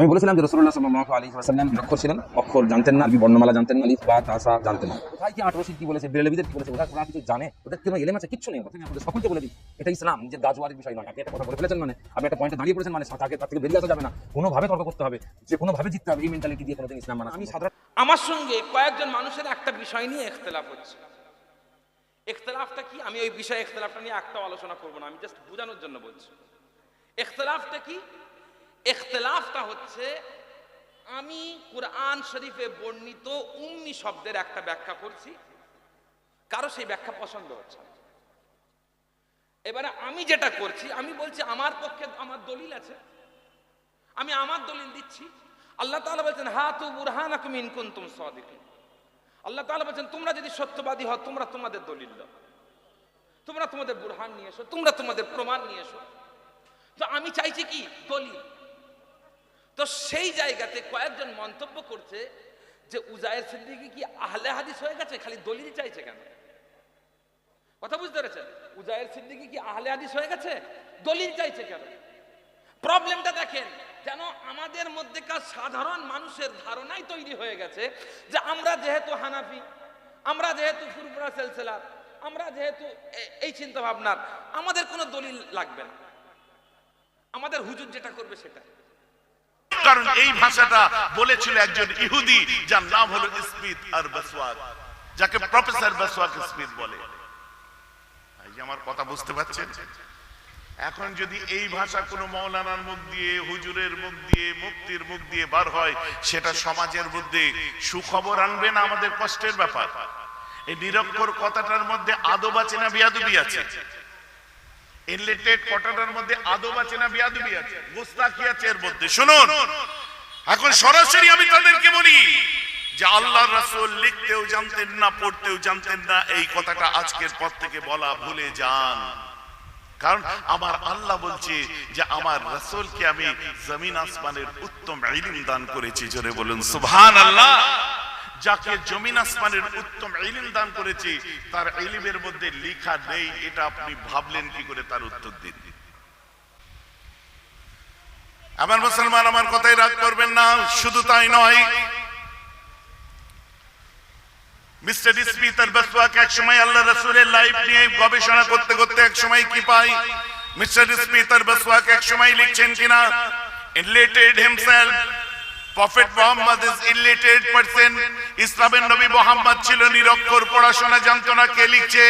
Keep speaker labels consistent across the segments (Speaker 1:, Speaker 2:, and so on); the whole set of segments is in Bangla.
Speaker 1: আমি বলেছিলাম যে রসুল্লাহ সাল্লাহ আলী সাল্লাম অক্ষর ছিলেন, অক্ষর জানতেন না বর্ণমালা জানতেন না, লিফ, বা তাসা জানতেন না। কোথায় কি আঠারোশি কি বলেছে বেরেলবিদের কি বলেছে ওরা কিছু জানে, ওদের কোনো এলেম আছে, কিচ্ছু নেই। প্রথমে সকলকে বলে দিই, এটা ইসলাম যে গাজওয়ারের বিষয় নয়। আপনি একটা কথা বলে ফেলেছেন মানে আপনি একটা পয়েন্টে দাঁড়িয়ে পড়েছেন মানে তাকে তার থেকে বেরিয়ে আসা যাবে না। কোনোভাবে তর্ক করতে হবে, যে কোনোভাবে জিততে হবে, এই মেন্টালিটি দিয়ে কোনোদিন ইসলাম মানা আমি সাধারণ
Speaker 2: আমার সঙ্গে কয়েকজন মানুষের একটা বিষয় নিয়ে এখতলাফ হচ্ছে। এখতলাফটা কি? আমি ওই বিষয়ে এখতলাফটা নিয়ে একটা আলোচনা করব না, আমি জাস্ট বোঝানোর জন্য বলছি। এখতলাফটা কি? এখতলাফটা হচ্ছে, আমি কোরআন শরীফে বর্ণিত উম্মি শব্দের একটা ব্যাখ্যা করছি। কারও সেই ব্যাখ্যা পছন্দ হচ্ছে না। এবারে আমি যেটা করছি, আমি বলছি আমার পক্ষে আমার দলিল আছে। আমি আমার দলিল দিচ্ছি। আল্লাহ তাআলা বলছেন, হাতু বুরহানাকুম ইন কুনতুম সাদিকিন। আল্লাহ তাআলা বলছেন, তোমরা যদি সত্যবাদী হও, তোমরা তোমাদের দলিল দাও। তোমরা তোমাদের বুরহান নিয়ে এসো, তোমরা তোমাদের প্রমাণ নিয়ে এসো। তো আমি চাইছি কি? দলিল। তো সেই জায়গাতে কয়েকজন মন্তব্য করছে যে উজায়ের সিদ্দিকি কি আহলে হাদিস হয়ে গেছে? খালি দলিল চাইছে কেন? কথা বুঝতে পেরেছেন? উজায়ের সিদ্দিকি কি আহলে হাদিস হয়ে গেছে? দলিল চাইছে কেন? প্রবলেমটা দেখেন, যেন আমাদের মধ্যেকার সাধারণ মানুষের ধারণাই তৈরি হয়ে গেছে যে আমরা যেহেতু হানাফি, আমরা যেহেতু ফুরফুরা সেলসেলার আমরা যেহেতু এই চিন্তা ভাবনার আমাদের কোনো দলিল লাগবে না। আমাদের হুজুর যেটা করবে সেটা।
Speaker 3: কারণ এই ভাষাটা বলেছিল একজন ইহুদি যার নাম হলো স্মিথ আর বসওয়াক, যাকে প্রফেসর বসওয়াক স্মিথ বলে। আমার কথা বুঝতে পারছেন? এখন যদি এই ভাষা কোনো মৌলানার মুখ দিয়ে, হুজুরের মুখ দিয়ে মুক্তির মুখ দিয়ে বার হয়, সেটা সমাজের মধ্যে সুখবর আনবে না আমাদের কষ্টের ব্যাপার? এই নিরক্ষর কথাটার মধ্যে আদব আছে না বিয়াদবি আছে? ইনলেটেড মধ্যে আদব আছে না আছে? আছে এর মধ্যে। শুনুন। এখন সরাসরি আমি তাদেরকে বলি যে আল্লাহ রাসূল লিখতেও জানতেন না, পড়তেও জানতেন না, এই কথাটা আজকের পর থেকে বলা ভুলে যান। কারণ আমার আল্লাহ বলছে যে আমার রাসূলকে আমি জমিন আসমানের উত্তম ইলম দান করেছি, জোরে বলুন, সুবহানাল্লাহ। যাকে জমিন আসমানের উত্তম ইলম দান করেছি, তার ইলমের মধ্যে লেখা নেই, এটা আপনি ভাবলেন কি করে তার উত্তর দিন? আমার মুসলমান, আমার কথাই রাগ করবেন না, শুধু তাই নয়। মিস্টার স্মিথ আর বসওয়াক এক সময় আল্লাহ রাসূলের লাইফ নিয়ে গবেষণা করতে করতে এক সময় কি পাই? মিস্টার স্মিথ আর বসওয়াক এক সময় লিখছেন কিনা? ইনলেটেড himself prophet Muhammad is illiterate person ইসলামের নবী মোহাম্মদ ছিল নিরক্ষর পড়াশোনা জানতো না কে লিখছে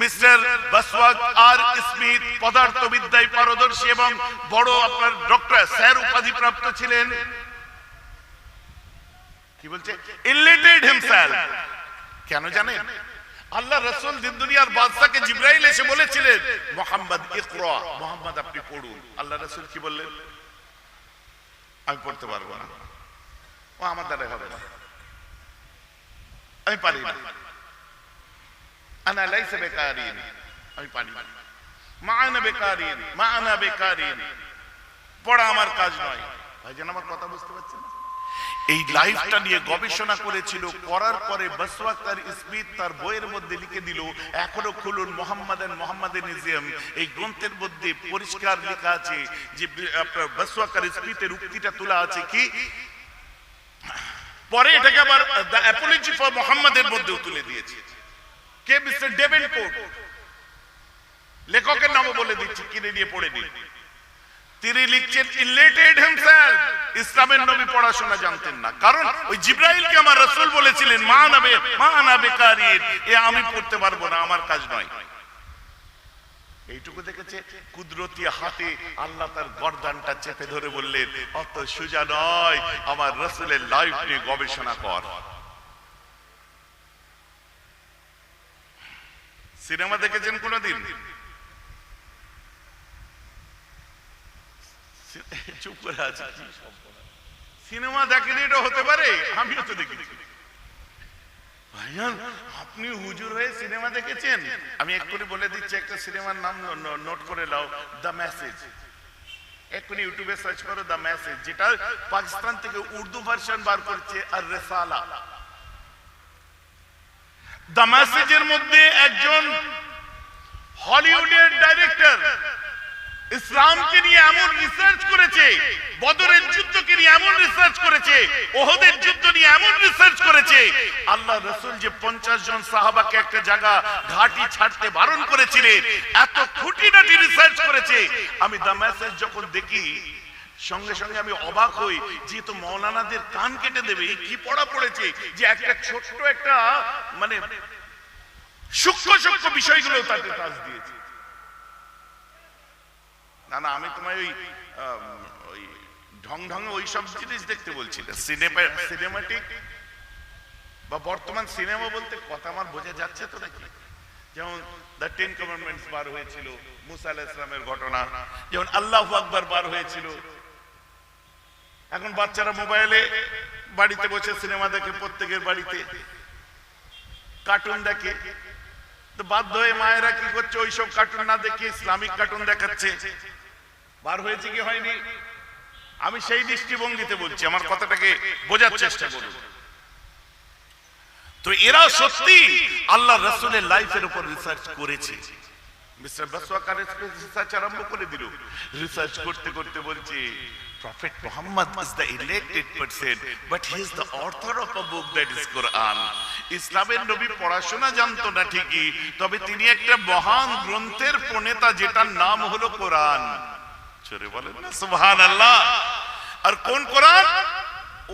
Speaker 3: মিস্টার বসওয়াক আর স্মিথ পদার্থবিদ্যায় পারদর্শী এবং বড় আপনার ডক্টর স্যার উপাধি প্রাপ্ত ছিলেন কি বলছে ইলিটারেট হিমসেলফ কেন জানেন আল্লাহ রসুল দিন দুনিয়ার বাদশাকে জিব্রাইল এসে বলেছিলেন, মোহাম্মদ ইকরা, মোহাম্মদ আপনি পড়ুন। আল্লাহ রসুল কি বললেন? আমি পড়তে পারব না। ও আমার দ্বারা হবে না। আমি পারি আনা লাইসা বেকারিন। আমি পারি না। মা আনা বেকারিন। মা আনা বেকারিন। পড়া আমার কাজ নয়। ভাইজান, আমার কথা বুঝতে পারছেন না? এই লাইফটা নিয়ে গবেষণা করেছিল, করার পরে বসওয়াক্তার স্মিথ তার বইয়ের মধ্যে লিখে দিল, এখনও খুলুন মোহাম্মদান মোহাম্মদানিজম এই গ্রন্থের মধ্যে পরিষ্কার লেখা আছে যে, আপনার বসওয়াক্তার স্মিথের উক্তিটা তোলা আছে কি? পরে এটাকে আবার দ্য অ্যাপোলজি ফর মোহাম্মদের মধ্যেও তুলে দিয়েছে। কে? Mister Davenport. লেখকের নামও বলে দিচ্ছি, কিনে নিয়ে পড়ে নিন। তিনি লিখছেন ইলেটেড হিমসেলফ ইসলামের নবী পড়াশোনা জানতেন না। কারণ ওই জিব্রাইলকে আমার রাসূল বলেছিলেন, মা নাবে, মা না বেকারিন এ আমি পড়তে পারব না, আমার কাজ নয়। এইটুকু দেখেছে, কুদরতি হাতে আল্লাহ তার গর্দানটা চেপে ধরে বললেন, অত সুজা নয়, আমার রসুলের লাইফ নিয়ে গবেষণা কর। সিনেমা দেখেছেন কোনোদিন? চুপ করে আছে। সিনেমা দেখেনি, এটা হতে পারে? আমিও তো আপনি হুজুর হয়ে সিনেমা দেখেছেন? আমি এক্ষুনি বলে দিচ্ছি, একটা সিনেমার নাম নোট করে নাও দ্য মেসেজ এক্ষুনি ইউটিউবে সার্চ করো দ্য মেসেজ যেটা পাকিস্তান থেকে উর্দু ভার্সন বার করছে, আর রেসালা। দ্য মেসেজের মধ্যে একজন হলিউডের ডাইরেক্টর ইসলামকে নিয়ে এমন রিসার্চ করেছে, বদরের যুদ্ধকে নিয়ে এমন রিসার্চ করেছে, ওহদের যুদ্ধ নিয়ে এমন রিসার্চ করেছে। আল্লাহ রসুল যে পঞ্চাশ জন সাহাবাকে একটা জায়গা ঘাটি ছাড়তে বারণ করেছিলেন, এত খুঁটিনাটি রিসার্চ করেছে। আমি দা মেসেজ যখন দেখি, সঙ্গে সঙ্গে আমি অবাক হই যেহেতু মৌলানাদের কান কেটে দেবে কি পড়া পড়েছে, যে একটা ছোট্ট একটা মানে সূক্ষ্ম সূক্ষ্ম বিষয়গুলো তাতে কাজ দিয়েছে। না না আমি তোমায় ওই ওই ঢং ঢং ওই সব জিনিস দেখতে বলছি সিনেমা সিনেমাটিক বা বর্তমান সিনেমা বলতে কথা আমার বোঝা যাচ্ছে তো নাকি? যেমন দ্য টেন কমান্ডমেন্টস বার হয়েছিল মুসা আলাহ ইসলামের ঘটনা যেমন আল্লাহ আকবার বার হয়েছিল। এখন বাচ্চারা মোবাইলে বাড়িতে বসে সিনেমা দেখে প্রত্যেকের বাড়িতে। কার্টুন দেখে। তো বাধ্য হয়ে মায়েরা কি করছে? ওইসব কার্টুন না দেখে ইসলামিক কার্টুন দেখাচ্ছে। বার হয়েছে কি হয়নি? আমি সেই দৃষ্টিভঙ্গিতে বলছি আমার কথাটাকে বোঝার চেষ্টা করুন। তো এরা সত্যি আল্লাহ রসুলের লাইফের উপর রিসার্চ করেছে। রিসার্চ আরম্ভ করে দিল। রিসার্চ করতে করতে বলছে Prophet Muhammad is the elected person, but he is the author of a book that is Quran. ইসলামের নবী পড়াশোনা জানতো না ঠিকই তবে তিনি একটা মহান গ্রন্থের প্রণেতা যেটার নাম হলো কোরআন চলে বলেন না? সুবহান আল্লাহ আর কোন কোরআন?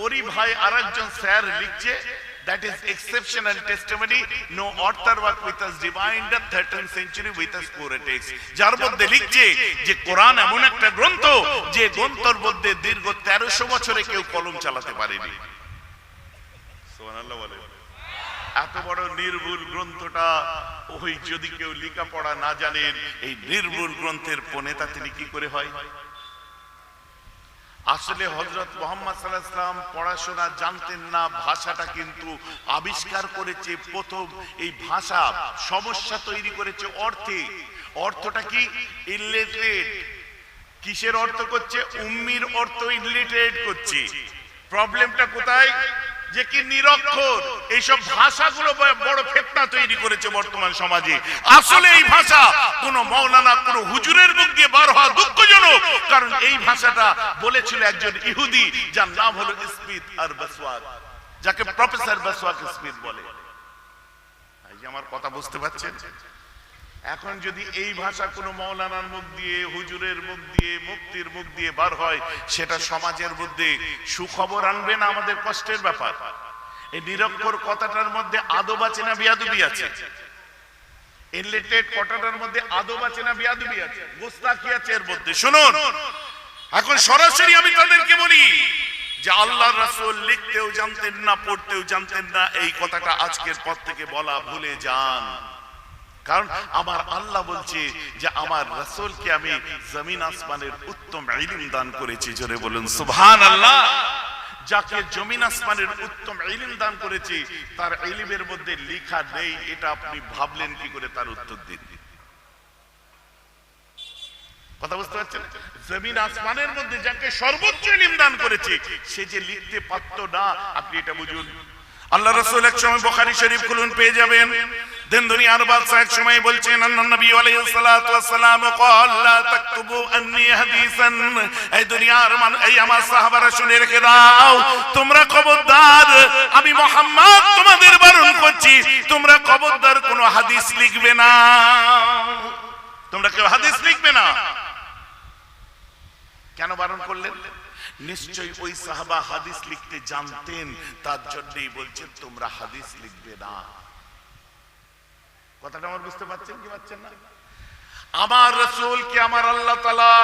Speaker 3: ওরই ভাই আরেকজন স্যার লিখছে, that is exceptional testimony. No author work with us. Divine the 13th century with us pure text যার মধ্যে লিখছে যে, কোরআন এমন একটা গ্রন্থ যে গ্রন্থের মধ্যে দীর্ঘ 1300 বছরে কেউ কলম চালাতে পারেনি। সুবহানাল্লাহ বলে এত বড় নির্ভুল গ্রন্থটা, ওই যদি কেউ লেখাপড়া না জানেন এই নির্ভুল গ্রন্থের প্রণেতা তিনি কি করে হয়? আসলে হজরত মোহাম্মদ সাল্লাহাম পড়াশোনা জানতেন না, ভাষাটা কিন্তু আবিষ্কার করেছে প্রথম, এই ভাষা সমস্যা তৈরি করেছে অর্থে। অর্থটা কি? ইলিটারেট কিসের অর্থ করছে? উম্মির অর্থ ইলিটারেট করছে। প্রবলেমটা কোথায়? যে কি নিরক্ষর? এইসব ভাষাগুলো বড় ফেতনা তৈরি করেছে বর্তমান সমাজে। আসলে এই ভাষা কোন মৌলানা, কোন হুজুরের মুখ দিয়ে বার হওয়া দুঃখজনক। কারণ এই ভাষাটা বলেছিল একজন ইহুদি, যার নাম হলো স্মিথ আর বসওয়াক, যাকে প্রফেসর বসওয়াক স্মিথ বলে। আমার কথা বুঝতে পারছেন? এখন যদি এই ভাষা কোনো মৌলানার মুখ দিয়ে, হুজুরের মুখ দিয়ে মুক্তির মুখ দিয়ে বার হয়, সেটা সমাজের মধ্যে সুখবর আনবে না আমাদের কষ্টের ব্যাপার? এই নিরক্ষর কথাটার মধ্যে আদব আছে না বিয়াদুবি আছে? কথাটার মধ্যে আছে এর মধ্যে? এখন সরাসরি আমি তাদেরকে বলি যে আল্লাহ রাসূল লিখতেও জানতেন না, পড়তেও জানতেন না, এই কথাটা আজকের পর থেকে বলা ভুলে যান। কারণ আমার আল্লাহ বলছে যে আমার রসুলকে আমি জমিন আসমানের উত্তম ইলম দান করেছি। জোরে বলুন সুবহান আল্লাহ যাকে জমিন আসমানের উত্তম ইলম দান করেছি, তার ইলমের মধ্যে লেখা নেই, এটা আপনি ভাবলেন কি করে তার উত্তর দিন? কথা বুঝতে পারছেন? জমিন আসমানের মধ্যে যাকে সর্বোচ্চ ইলম দান করেছে, সে যে লিখতে পারতো না, আপনি এটা বুঝুন। আল্লাহ রসুল এক সময় বোখারি শরীফ খুলুন পেয়ে যাবেন। দিন বাদশা এক সময় বলছেন আলাইহিস সালাতু লা তাকতুবু হাদিসান। এই দুনিয়ার মান, এই আমার সাহাবারা শুনে রেখে দাও। তোমরা খবরদার, আমি মোহাম্মদ তোমাদের বারণ করছি। তোমরা খবরদার, কোনো হাদিস লিখবে না। তোমরা কেউ হাদিস লিখবে না। কেন বারণ করলেন? নিশ্চয়ই ওই সাহাবা হাদিস লিখতে জানতেন, তার জন্যই বলছেন, তোমরা হাদিস লিখবে না। কথাটা আমার বুঝতে পারছেন কি পাচ্ছেন না? আমার রসুলকে, আমার আল্লাহ তালা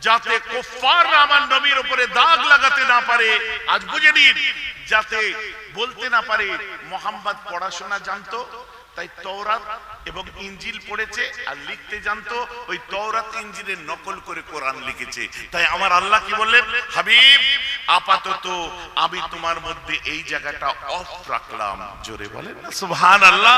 Speaker 3: যাতে কুফার আমার নবীর উপরে দাগ লাগাতে না পারে, আজ বুঝে নিন, যাতে বলতে না পারে, মোহাম্মদ পড়াশোনা জানতো তাই তৌরাত এবং ইঞ্জিল পড়েছে আর লিখতে জানতো, ওই তৌরাত ইঞ্জিলের নকল করে কোরআন লিখেছে। তাই আমার আল্লাহ কি বললেন? হাবিব, আপাতত আমি তোমার মধ্যে এই জায়গাটা অফ রাখলাম। জোরে বলেন সুবহান আল্লাহ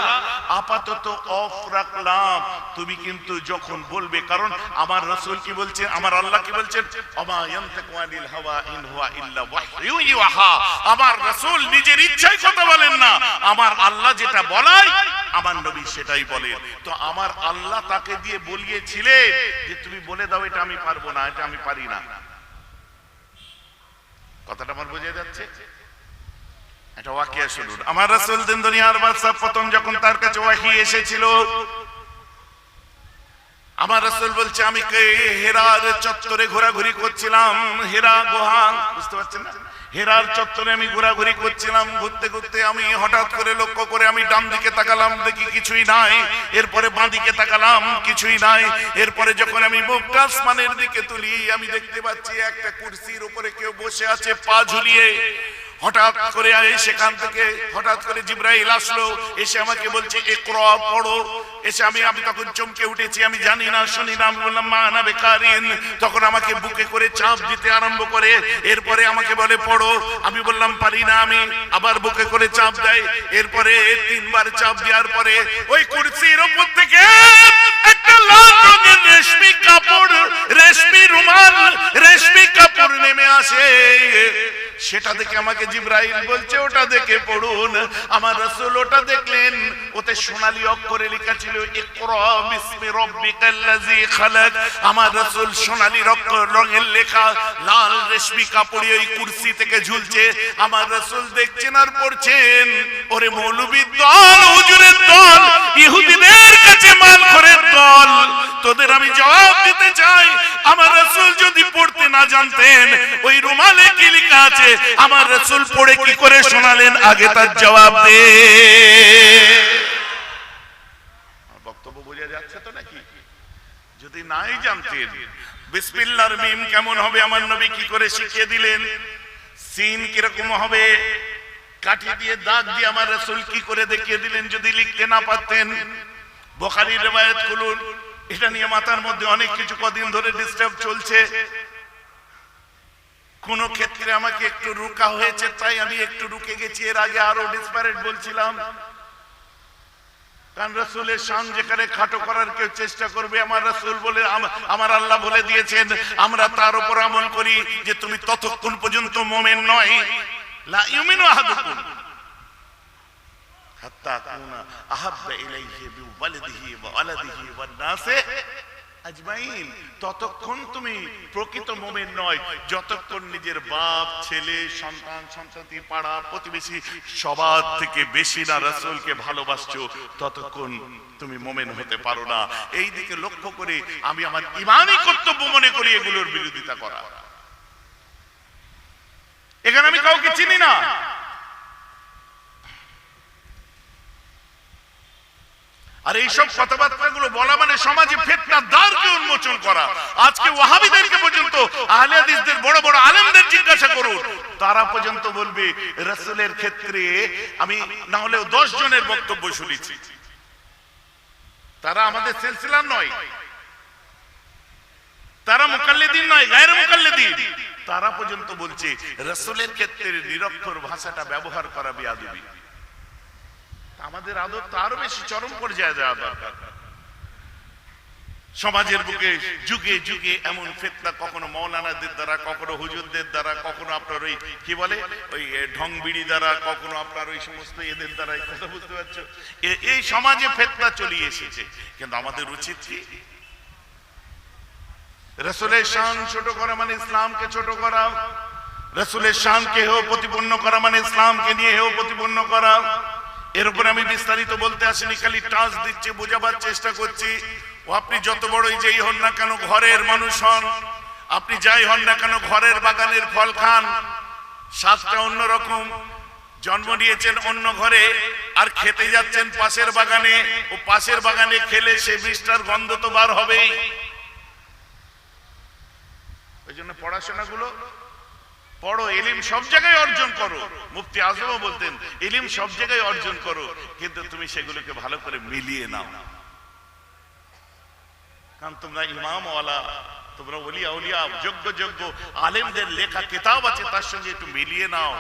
Speaker 3: আপাতত অফ রাখলাম। তুমি কিন্তু যখন বলবে, কারণ আমার রাসূল কি বলছেন? আমার আল্লাহ কি বলছেন? আমা ইয়ানতাকু আনিল হাওয়া ইন হুয়া ইল্লা ওয়াহয়ু ইউহা আমার রাসূল নিজের ইচ্ছায় কথা বলেন না। আমার আল্লাহ যেটা বলায় আমার নবী সেটাই বলেন তো আমার আল্লাহ তাকে দিয়ে বলিয়েছিলেন যে তুমি বলে দাও, এটা আমি পারব না, এটা আমি পারি না। কথাটা আমার বোঝা যাচ্ছে? এটা ওয়াকিয়া আমার রাসূল দিন দুনিয়ার প্রথম যখন তার কাছে ওয়াহি এসেছিল, আমার রাসূল বলছে, আমি কে? হেরার চত্বরে ঘোরাঘুরি করছিলাম। হেরা গুহা। বুঝতে পারছেন না? হেরার চত্বরে আমি ঘোরাঘুরি করছিলাম, ঘুরতে ঘুরতে আমি হঠাৎ করে লক্ষ্য করে আমি ডান দিকে তাকালাম, দেখি কিছুই নাই। এরপরে বাঁ দিকে তাকালাম, কিছুই নাই। এরপরে যখন আমি মুখটা দিকে তুলি, আমি দেখতে পাচ্ছি একটা কুরসির উপরে কেউ বসে আছে, পা ঝুলিয়ে। হঠাৎ করে আয় সেখান থেকে হঠাৎ করে জিব্রাইল আসলো, এসে আমাকে বলছে এ ইকরা, পড়ো। এসে আমি আমি তখন চমকে উঠেছি, আমি জানি না, শুনি না, আমি বললাম, মা, না বেকারিন তখন আমাকে বুকে করে চাপ দিতে আরম্ভ করে, এরপরে আমাকে বলে, পড়ো। আমি বললাম, পারি না আমি। আবার বুকে করে চাপ দেয়, এরপরে তিনবার চাপ দেওয়ার পরে ওই কুরসির উপর থেকে একটা লাল রঙের রেশমি রুমাল রেশমি কাপড় নেমে আসে সেটা দেখে আমাকে জিব্রাইল বলছে, ওটা দেখে পড়ুন। আমার রাসূল ওটা দেখলেন। ওতে সোনালী অক্ষরে লেখা ছিল ইকরা বিসমি রাব্বিকাল্লাযী খালাক। আমার রাসূল সোনালী অক্ষর রঙের লেখা, লাল রেশমি কাপড়ে ওই কুরসি থেকে ঝুলছে। আমার রাসূল দেখছেন আর পড়ছেন, ওরে মৌলবীর দল, হুজুরের দল, ইহুদিদের কাছে তোদের আমি জবাব দিতে চাই। আমার রাসূল যদি পড়তে না জানতেন, ওই রুমালে কি লেখা আছে? আমার রাসূল পড়ে কি করে শোনালেন? আগে তার জবাব দে। যদি কেমন হবে? আমার নবী কি করে শিখিয়ে দিলেন? কীরকম হবে? কাঠি দিয়ে দিয়ে আমার রাসূল কি করে দেখিয়ে দিলেন যদি লিখতে না পারতেন? বোখারির রেওয়ায়াত খুলুন। এটা নিয়ে মাথার মধ্যে অনেক কিছু কদিন ধরে ডিস্টার্ব চলছে। কোন ক্ষেত্রে আমাকে একটু রুকা হয়েছে, তাই আমি একটু রুকে গেছি। এর আগে আরও ডিসপারেট বলছিলাম। কারণ রসুলের শান যেখানে খাটো করার কেউ চেষ্টা করবে, আমার রসুল বলে আমার আল্লাহ বলে দিয়েছেন, আমরা তার উপর আমল করি যে তুমি ততক্ষণ পর্যন্ত মোমেন নয়। লা ইউমিনু আহাদুকুম। ততক্ষণ তুমি প্রকৃত মোমেন নয়, যতক্ষণ নিজের বাপ, ছেলে, সন্তান, সন্ততি, পাড়া, প্রতিবেশী সবার থেকে বেশি না ভালোবাসছো, ততক্ষণ তুমি মোমেন হতে পারো না। এই দিকে লক্ষ্য করে আমি আমার ইমানই কর্তব্য মনে করি এগুলোর বিরোধিতা করা। এখানে আমি কাউকে চিনি না। আর এইসব কথাবার্তা গুলো বলা মানে সমাজে ফেতনার দ্বারকে উন্মোচন করা। আজকে ওয়াহাবিদেরকে পর্যন্ত আহলে হাদিসদের বড় বড় আলেমদের জিজ্ঞাসা করুন। তারা পর্যন্ত বলবে, রাসূলের ক্ষেত্রে আমি না হলেও দশ জনের বক্তব্য শুনেছি। তারা আমাদের সিলসিলার নয়। তারা মুকাল্লিদিন নয়, গায়ের মুকাল্লিদিন। তারা পর্যন্ত বলছে, রাসূলের ক্ষেত্রে নিরক্ষর ভাষাটা ব্যবহার করা বেয়াদবি। আমাদের আদব তো আরও বেশি চরম পর্যায়ে যাওয়া দরকার। সমাজের বুকে যুগে যুগে এমন ফেতনা কখনো মৌলানাদের দ্বারা, কখনো হুজুরদের দ্বারা, কখনো আপনার ওই, কি বলে? ওই ঢং বিড়ি দ্বারা, কখনো আপনার ওই সমস্ত এদের দ্বারা কথা বুঝতে পারছ? এই সমাজে ফেতনা চলিয়ে এসেছে। কিন্তু আমাদের উচিত কি? রসুলের শান ছোট করা মানে ইসলামকে ছোট করা। রসুলের শানকে হেও প্রতিপন্ন করা মানে ইসলামকে নিয়ে হেও প্রতিপন্ন করা। এর উপরে আমি বিস্তারিত বলতে আসিনি, খালি টাচ দিচ্ছি, বোঝাবার চেষ্টা করছি। ও, আপনি যত বড়ই যেই হন না কেন ঘরের মানুষ হন, আপনি যাই হন না কেন ঘরের বাগানের ফল খান, স্বাদটা অন্যরকম। জন্ম নিয়েছেন অন্য ঘরে, আর খেতে যাচ্ছেন পাশের বাগানে, ও পাশের বাগানে খেলে সে বৃষ্টার গন্ধ তো বার হবেই। ওই জন্য পড়াশোনাগুলো পড়ো এলিম সব জায়গায় অর্জন করো। মুফতি আজমও বলতেন এলিম সব জায়গায় অর্জন করো, কিন্তু তুমি সেগুলোকে ভালো করে মিলিয়ে নাও। কারণ তোমরা ইমামওয়ালা, তোমরা ওলিয়া উলিয়া যোগ্য যোগ্য আলেমদের লেখা কিতাব আছে, তার সঙ্গে একটু মিলিয়ে নাও।